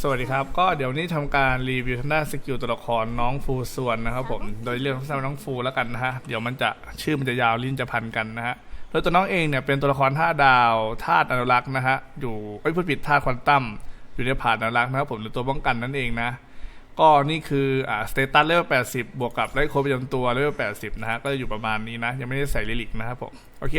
สวัสดีครับ ก็เดี๋ยวนี้ทำการรีวิวทางด้านสกิลตัวละครน้องฟูส่วนนะครับผมโดยเรื่องสั้นๆน้องฟูแล้วกันนะฮะเดี๋ยวมันจะชื่อมันจะยาวลิ้นจะพันกันนะฮะโดยตัวน้องเองเนี่ยเป็นตัวละครท่าดาวธาตุอนุรักษ์นะฮะอยู่ไอ้ยพูดผิดธาตุควอนตัมอยู่ในผ่านอนุรักษ์นะครับผมหรือตัวป้องกันนั่นเองนะก็นี่คืออ่าสเตตัสเลเวล80บวกกับไลท์โคประจำตัวเลเวล80นะฮะก็จะอยู่ประมาณนี้นะยังไม่ได้ใส่ลิลิกนะครับผมโอเค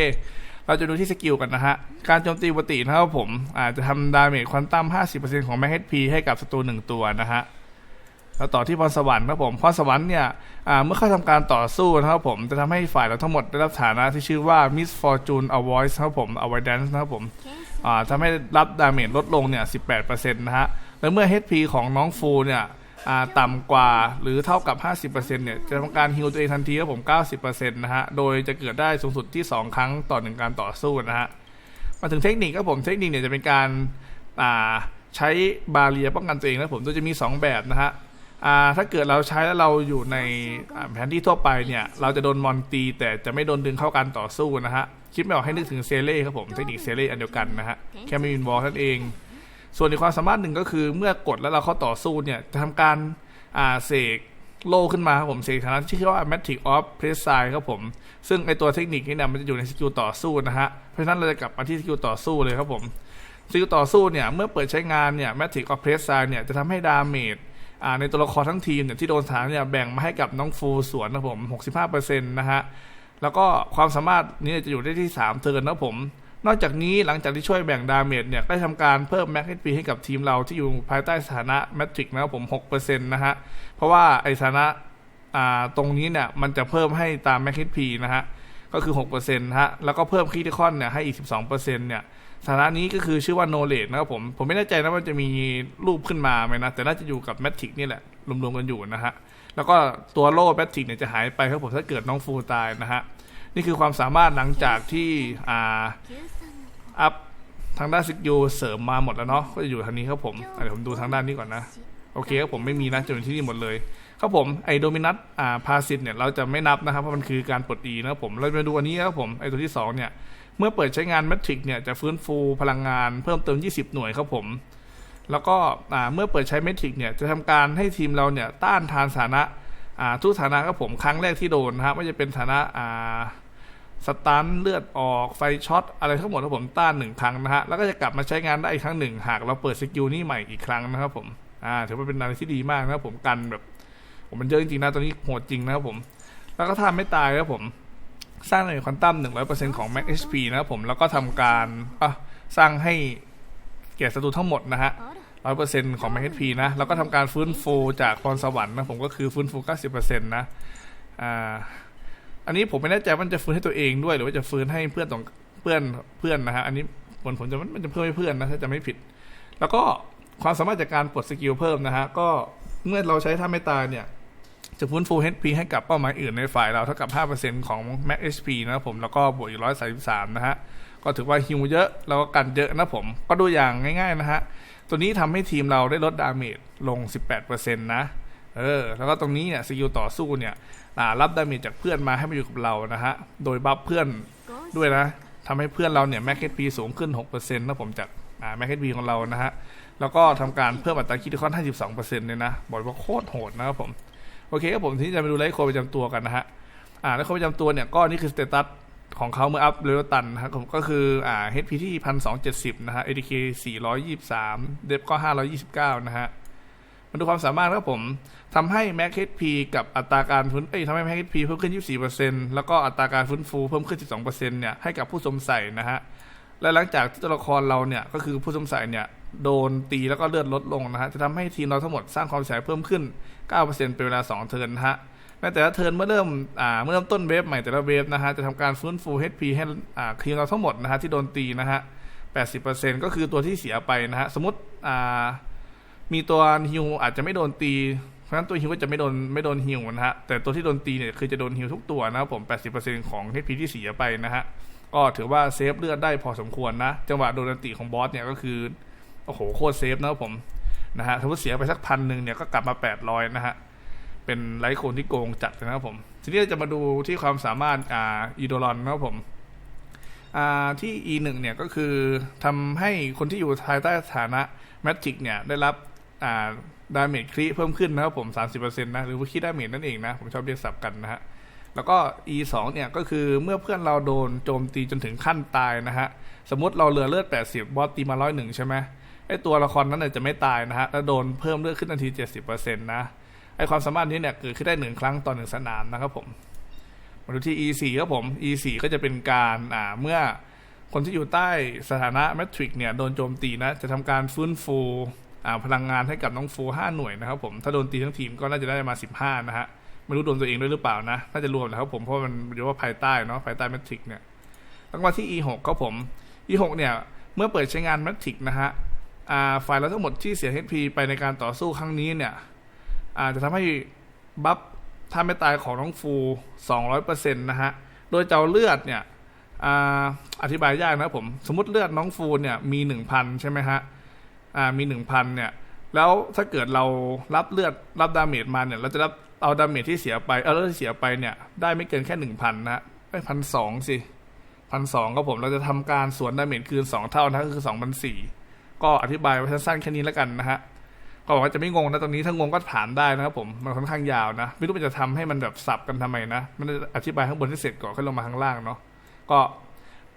เราจะดูที่สกิลกันนะฮะ การโจมตีปกตินะครับผมอาจจะทำดาเมจควอนตัม 50%ของแม็กเฮดพีให้กับศัตรูหนึ่งตัวนะฮะแล้วต่อที่พรสวรรค์นะครับผมพรสวรรค์เนี่ยอ่าเมื่อเข้าทำการต่อสู้นะครับผมจะทำให้ฝ่ายเราทั้งหมดได้รับฐานะที่ชื่อว่า Miss Fortune Avoid นะครับผม Avoidance นะครับผมอ่าทำให้รับดาเมจลดลงเนี่ย 18%นะฮะแล้วเมื่อ HP ของน้องฟูเนี่ยอ่า ต่ำกว่าหรือเท่ากับ 50%เนี่ยจะทำการฮิลตัวเองทันทีครับผม 90%นะฮะ โดยจะเกิดได้สูงสุดที่ 2 ครั้งต่อหนึ่งการต่อสู้นะฮะ มาถึงเทคนิคครับผม เทคนิคเนี่ยจะเป็นการใช้บาเรียป้องกันตัวเองนะผมโดยจะมี 2 แบบนะฮะถ้าเกิดเราใช้แล้วเราอยู่ในแผนที่ทั่วไปเนี่ย เราจะโดนมอนตีแต่จะไม่โดนดึงเข้าการต่อสู้นะฮะ คิดไม่ออกให้นึกถึงเซเล่ครับผม เทคนิคเซเล่อันเดียวกันนะฮะ แค่ไม่มีวอลนั่นเอง ส่วนอีกความสามารถหนึ่งก็คือเมื่อกดแล้วเราเข้าต่อสู้เนี่ยจะทำการอ่าเสกโล่ขึ้นมาครับผมเสกฐานะที่ชื่อว่า Magic of p r e s i ครับผม ซึ่งไอตัวเทคนิคนี้เนี่ยมันจะอยู่ในสกิลต่อสู้นะฮะ เพราะฉะนั้นเราจะกลับมาที่สกิลต่อสู้เลยครับผมสกิลต่อสู้เนี่ย เมื่อเปิดใช้งานเนี่ย Magic of p r e s i เนี่ยจะทำให้ดาเมจอ่าในตัวละครทั้งทีมเนี่ยที่โดนสถานเนี่ยแบ่งมาให้กับน้องฟูสวนนะผม 65%นะฮะแล้วก็ความสามารถนี้จะอยู่ได้ที่ 3 เทิร์นนะผม นอกจากนี้หลังจากที่ช่วยแบ่งดาเมจเนี่ยได้ทำการเพิ่มแม็กซ์พีให้กับทีมเราที่อยู่ภายใต้สถานะแมทริกนะครับผม6%นะฮะ เพราะว่าไอสถานะอ่าตรงนี้เนี่ยมันจะเพิ่มให้ตามแม็กซ์พีนะฮะ ก็คือ6%นะฮะ แล้วก็เพิ่มคริติคอนเนี่ยให้อีก 12%เนี่ยสถานะนี้ก็คือชื่อว่า knowledge นะครับผม ผมไม่แน่ใจนะว่าจะมีรูปขึ้นมาไหมนะ แต่น่าจะอยู่กับ Matrix นี่แหละรวมๆกันอยู่นะฮะ แล้วก็ตัวโล่ Matrix เนี่ยจะหายไปครับผมถ้าเกิดน้องฟูตายนะฮะ นี่คือความสามารถหลังจากที่อ่าอัพทางด้านสกิลเสริมมาหมดแล้วเนาะก็จะอยู่ทางนี้ครับผมเดี๋ยวผมดูทางด้านนี้ก่อนนะโอเคครับผมไม่มีนะจะอยู่ที่นี่หมดเลยครับผมไอโดมินัตอ่าพาสิตเนี่ยเราจะไม่นับนะครับเพราะมันคือการปลดอีนะครับผมเราจะมาดูอันนี้ครับผมไอตัวที่สองเนี่ยเมื่อเปิดใช้งานแมทริกเนี่ยจะฟื้นฟูพลังงานเพิ่มเติม 20 หน่วยครับผม แล้วก็อ่าเมื่อเปิดใช้แมทริกเนี่ยจะทำการให้ทีมเราเนี่ยต้านทานสถานะ ทุกสถานะครับผมครั้งแรกที่โดนนะครับไม่จะเป็นสถานะอ่าสตันเลือดออกไฟช็อตอะไรทั้งหมดครับผมต้านหนึ่งครั้งนะฮะแล้วก็จะกลับมาใช้งานได้อีกครั้งหนึ่งหากเราเปิดสกิลนี้ใหม่อีกครั้งนะครับผมอ่าถือว่าเป็นอะไรที่ดีมากนะครับผมกันแบบผมมันเยอะจริงๆนะตอนนี้โหดจริงนะครับผม แล้วก็ถ้าไม่ตายครับผม สร้างในควอนตัม100%ของ Max HP นะครับผมแล้วก็ทำการอะสร้างให้แก่ศัตรูทั้งหมดนะฮะ 100%ของ MHP นะแล้วก็ทำการฟื้นฟูจากพรสวรรค์นะผมก็คือฟื้นฟู90%นต์นะอ่าอันนี้ผมไม่แน่ใจว่าจะฟื้นให้ตัวเองด้วย หรือว่าจะฟื้นให้เพื่อนตรงเพื่อนเพื่อนนะฮะอันนี้ผลผมจะมันจะเพิ่มให้เพื่อนนะถ้าจะไม่ผิด แล้วก็ความสามารถจากการปลดสกิลเพิ่มนะฮะก็เมื่อเราใช้ท่าไม่ตายเนี่ยจะฟื้นฟู HP ให้กับเป้าหมายอื่นในฝ่ายเราเท่ากับ 5%ของ Max HP นะครับผม แล้วก็บวกอีก133 นะฮะ ก็ถือว่าฮิวเยอะ แล้วก็กันเยอะนะผม ก็ดูอย่างง่ายๆนะฮะ ตัวนี้ทำให้ทีมเราได้ลดดาเมจลง 18%นะเออแล้วก็ตรงนี้เนี่ยสกิลต่อสู้เนี่ยรับดาเมจจากเพื่อนมาให้มาอยู่กับเรานะฮะ โดยบัฟเพื่อนด้วยนะทำให้เพื่อนเราเนี่ย Max HP สูงขึ้น 6%นะผมจากอ่า Max HP ของเรานะฮะ แล้วก็ทำการเพิ่มอัตราคิดคอน 52%เลยนะ บอกว่าโคตรโหดนะครับผม โอเคครับผมที่จะมาดูไลฟ์โคประจำตัวกันนะฮะ อ่าไลฟ์โคประจำตัวเนี่ยก็นี่คือสเตตัส ของเขาเมื่ออัพเลเวลตันนะครับผมก็คืออ่า HP ที่พันสองเจ็ดสิบนะฮะ ADK สี่ร้อยยี่สิบสามเดฟก็ห้าร้อยยี่สิบเก้านะฮะมาดูความสามารถครับผมทำให้ Max HP กับอัตราการฟื้นเอ้ยทำให้ Max HP เพิ่มขึ้น 24%แล้วก็อัตราการฟื้นฟูเพิ่มขึ้น 12%เนี่ยให้กับผู้สมใส่นะฮะ และหลังจากที่ตัวละครเราเนี่ย ก็คือผู้สมใส่เนี่ย โดนตีแล้วก็เลือดลดลงนะฮะ จะทำให้ทีมเราทั้งหมดสร้างความเสียหายเพิ่มขึ้น 9%เป็นเวลา 2 เทิร์นนะฮะ ในแต่ละเทิร์นเมื่อเริ่มอ่าเมื่อเริ่มต้นเวฟใหม่แต่ละเวฟนะฮะจะทำการฟื้นฟู HP ให้อ่าทีมเราทั้งหมดนะฮะที่โดนตีนะฮะ80%ก็คือตัวที่เสียไปนะฮะสมมติอ่ามีตัวฮิวอาจจะไม่โดนตีเพราะฉะนั้นตัวฮิวก็จะไม่โดนไม่โดนฮิวนะฮะแต่ตัวที่โดนตีเนี่ยคือจะโดนฮิวทุกตัวนะครับผม 80%ของ HP ที่เสียไปนะฮะก็ถือว่าเซฟเลือดได้พอสมควรนะ จังหวะโดนติของบอสเนี่ยก็คือโอ้โหโคตรเซฟนะครับผมนะฮะถ้าว่าเสียไปสักพันหนึ่งเนี่ยก็กลับมา 800 นะฮะ เป็นไลท์โคนที่โกงจัดนะครับผม ทีนี้เราจะมาดูที่ความสามารถอ่าอีโดรอนนะครับผมที่ E 1 เนี่ยก็คือทำให้คนที่อยู่ภายใต้สถานะแมทริกเนี่ยได้รับดาเมจครีเพิ่มขึ้นนะครับผม 30%นะหรือว่าคีดาเมจนั่นเองนะ ผมชอบเรียกสับกันนะฮะ แล้วก็ E 2 เนี่ยก็คือเมื่อเพื่อนเราโดนโจมตีจนถึงขั้นตายนะฮะ สมมติเราเหลือเลือด 80 บอสตีมา 101 ใช่ไหมไอตัวละครนั้นจะไม่ตายนะฮะแล้วโดนเพิ่มเลือดขึ้นทันที 70%นะ ไอความสามารถนี้เนี่ยเกิดขึ้นได้หนึ่งครั้งต่อหนึ่งสนามนะครับผมมาดูที่ E 4 ครับผม E 4 ก็จะเป็นการอ่าเมื่อคนที่อยู่ใต้สถานะแมทริกเนี่ยโดนโจมตีนะ จะทำการฟื้นฟูอ่าพลังงานให้กับน้องฟู5หน่วยนะครับผมถ้าโดนตีทั้งทีมก็น่าจะได้มา 15 นะฮะ ไม่รู้โดนตัวเองด้วยหรือเปล่านะ น่าจะรวมนะครับผมเพราะมันเรียกว่าภายใต้เนาะภายใต้แมทริกเนี่ยแล้วมาที่ E 6 ครับผม E 6 เนี่ย เมื่อเปิดใช้งานแมทริกนะฮะอ่าฝ่ายเราทั้งหมดที่เสีย HP ไปในการต่อสู้ครั้งนี้เนี่ย อาจจะทำให้บัฟถ้าไม่ตายของน้องฟู 200%นะฮะ โดยเจ้าเลือดเนี่ยออธิบายยากนะผม สมมติเลือดน้องฟูเนี่ยมี 1,000 ใช่ไหมฮะอ่ามี 1,000 เนี่ย แล้วถ้าเกิดเรารับเลือดรับดาเมจมาเนี่ยเราจะรับเอาดาเมจที่เสียไปเอาเลือดที่เสียไปเนี่ยได้ไม่เกินแค่ 1,000 นะฮะไม่พันสองสิพันสองก็ผมเราจะทำการสวนดาเมจคืน 2 เท่านะคือ2,004ก็อธิบายไว้สั้นๆแค่นี้แล้วกันนะฮะ ก็บอกว่าจะไม่งงนะตรงนี้ถ้างงก็ถามได้นะครับผมมันค่อนข้างยาวนะ ไม่รู้มันจะทำให้มันแบบสับกันทำไมนะ มันอธิบายข้างบนให้เสร็จก่อนค่อยลงมาข้างล่างเนาะก็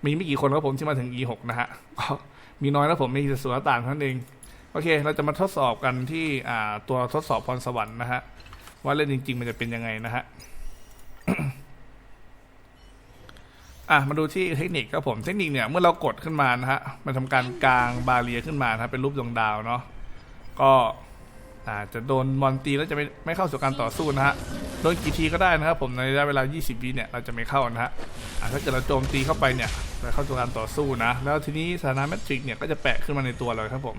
มีไม่กี่คนครับผมที่มาถึง E6 นะฮะก็มีน้อยนะผมมีแต่ส่วนต่างเท่านั้นเองโอเค เราจะมาทดสอบกันที่อ่าตัวทดสอบพรสวรรค์นะฮะว่าเล่นจริง ๆ มันจะเป็นยังไงนะฮะอะมาดูที่เทคนิคครับผมเทคนิคเนี่ยเมื่อเรากดขึ้นมานะฮะมันทำการกลางบาเรียขึ้นมานะฮะเป็นรูปดวงดาวเนาะ ก็อาจจะโดนมอนตีแล้วจะไม่ไม่เข้าสู่การต่อสู้นะฮะ โดนกี่ทีก็ได้นะครับ ผมในระยะเวลา 20วิเนี่ยเราจะไม่เข้านะฮะถ้าเกิดเราโจมตีเข้าไปเนี่ยจะเข้าสู่การต่อสู้นะ แล้วทีนี้สถานะแมทริกเนี่ยก็จะแปะขึ้นมาในตัวเลยครับผม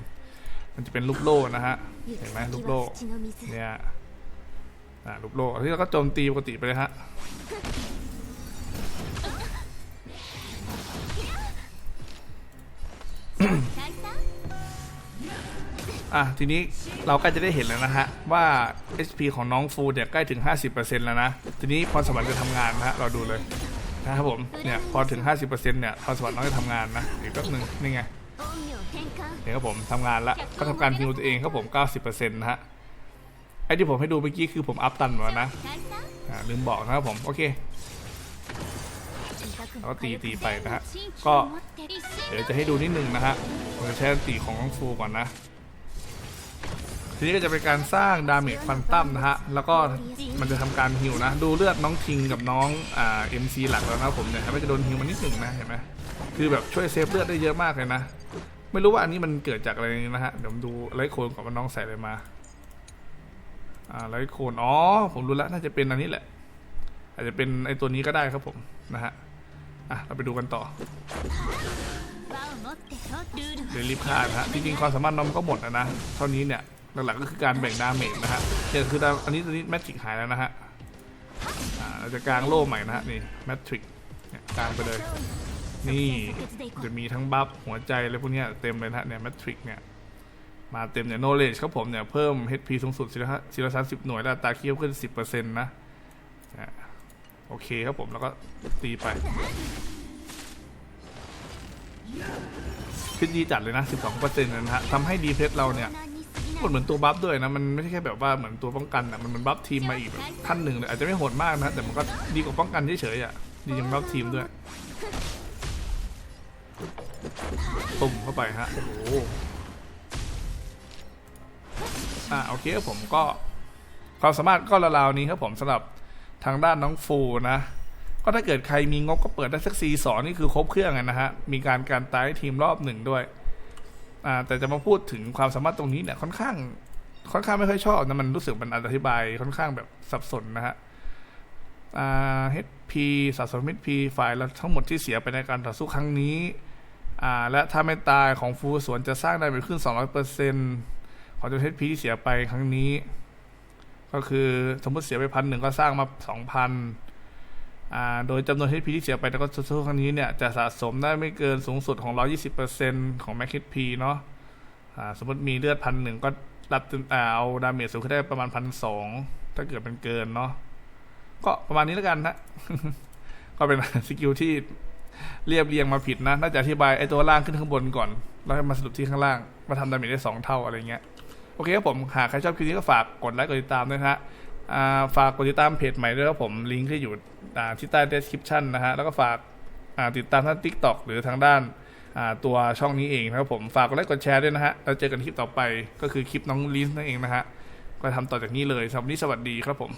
มันจะเป็นรูปโล่นะฮะ เห็นไหมรูปโล่เนี่ยอ่ารูปโล่ที่เราก็โจมตีปกติไปเลยฮะ อะทีนี้เราก็จะได้เห็นแล้วนะฮะ ว่า HP ของน้องฟูเนี่ยใกล้ถึง 50%แล้วนะ ทีนี้พรสวรรค์จะทำงานนะฮะเราดูเลยนะครับผมเนี่ยพอถึง 50%เนี่ยพรสวรรค์น้องจะทำงานนะอีกแป๊บหนึงนี่ไงเนี่ยครับผมทำงานละก็ทำการฮิวตัวเองครับผม 90%นะฮะไอ้ที่ผมให้ดูเมื่อกี้คือผมอัพตันมานะอ่าลืมบอกนะครับผมโอเคแล้วก็ตีตีไปนะฮะก็เดี๋ยวจะให้ดูนิดนึงนะฮะผมจะใช้ตีของน้องฟูก่อนนะ ทีนี้ก็จะเป็นการสร้างดาเมจฟันตัมนะฮะ แล้วก็มันจะทำการฮิวนะ ดูเลือดน้องทิงกับน้องอ่าเอ็มซีหลักแล้วนะครับผมเนี่ยมันจะโดนฮิวมานิดหนึ่งนะเห็นไหมคือแบบช่วยเซฟเลือดได้เยอะมากเลยนะ ไม่รู้ว่าอันนี้มันเกิดจากอะไรนะฮะ เดี๋ยวผมดูไลท์โคนก่อนว่าน้องใส่อะไรมา อ่าไลท์โคน อ๋อ ผมรู้แล้วน่าจะเป็นอันนี้แหละ อาจจะเป็นไอตัวนี้ก็ได้ครับผมนะฮะ อะ เราไปดูกันต่อเดี๋ยวรีบฆ่านะฮะ จริงๆความสามารถน้องมันก็หมดนะนะ เท่านี้เนี่ย หลักๆก็คือการแบ่งดาเมจนะฮะเนี่ยคือดาอันนี้ตอนนี้แมทริกหายแล้วนะฮะอาเราจะกลางโล่ใหม่นะฮะนี่แมทริกเนี่ยกางไปเลย นี่จะมีทั้งบัฟหัวใจอะไรพวกนี้เต็มเลยนะฮะเนี่ยแมทริกเนี่ยมาเต็มเนี่ยโนเลจครับผมเนี่ยเพิ่ม HP สูงสุด4 3 0หน่วยและอัตาเคี้ยวขึ้น10%นะอะโอเคครับผมแล้วก็ตีไปขึ้นดีจัดเลยนะ 12%นะฮะทำให้ดีเพสเราเนี่ย มันเหมือนตัวบัฟด้วยนะ มันไม่ใช่แค่แบบว่าเหมือนตัวป้องกันอะมันเหมือนบัฟทีมมาอีกแบบขั้นหนึ่งเลยอาจจะไม่โหดมากนะ แต่มันก็ดีกว่าป้องกันเฉยๆอะ ดีย่างบัฟทีมด้วยตุ่มเข้าไปฮะ โอ้โหอ่าโอเคครับผมก็ ความสามารถก็ราวๆนี้ครับผมสำหรับทางด้านน้องฟูนะก็ถ้าเกิดใครมีงบก็เปิดได้สักซีสอนี่คือครบเครื่องนะฮะ มีการการตายทีมรอบหนึ่งด้วย แต่จะมาพูดถึงความสามารถตรงนี้เนี่ยค่อนข้าง ค่อนข้างไม่ค่อยชอบนะมันรู้สึกมันอธิบายค่อนข้างแบบสับสนนะฮะอ่า HP สะสม HP ฝ่ายแล้วทั้งหมดที่เสียไปในการต่อสู้ครั้งนี้อ่าและถ้าไม่ตายของฟูสวนจะสร้างได้ไปขึ้น 200%ของจำนวน HP ที่เสียไปครั้งนี้ ก็คือสมมติเสียไปพันหนึ่งก็สร้างมาสองพัน โดยจำนวน HP ที่เสียไปในการต่อสู้ครั้งนี้เนี่ยจะสะสมได้ไม่เกินสูงสุดของ 120%ของ Max HP เนาะสมมติมีเลือดพันหนึ่งก็รับเอาดาเมจสูงขึ้นได้ประมาณพันสองถ้าเกิดเป็นเกินเนาะก็ประมาณนี้แล้วกันนะ ก็เป็นสกิลที่เรียบเรียงมาผิดนะ น่าจะอธิบายไอ้ตัวล่างขึ้นข้างบนก่อน แล้วมาสรุปที่ข้างล่าง มาทำดาเมจได้สองเท่าอะไรเงี้ย โอเคครับผม หากใครชอบคลิปนี้ก็ฝากกดไลค์กดติดตามด้วยนะฮะ ฝากกดติดตามเพจใหม่ด้วยครับผมลิงก์ที่อยู่ที่ใต้ description นะฮะแล้วก็ฝากติดตามทาง TikTok หรือทางด้านาตัวช่องนี้เองนะครับผมฝากกดไลค์กดแชร์ด้วยนะฮะแล้วเจอกันคลิปต่อไปก็คือคลิปน้องลินนั่นเองนะฮะก็ทำต่อจากนี้เลยสำหรับนี้สวัสดีครับผม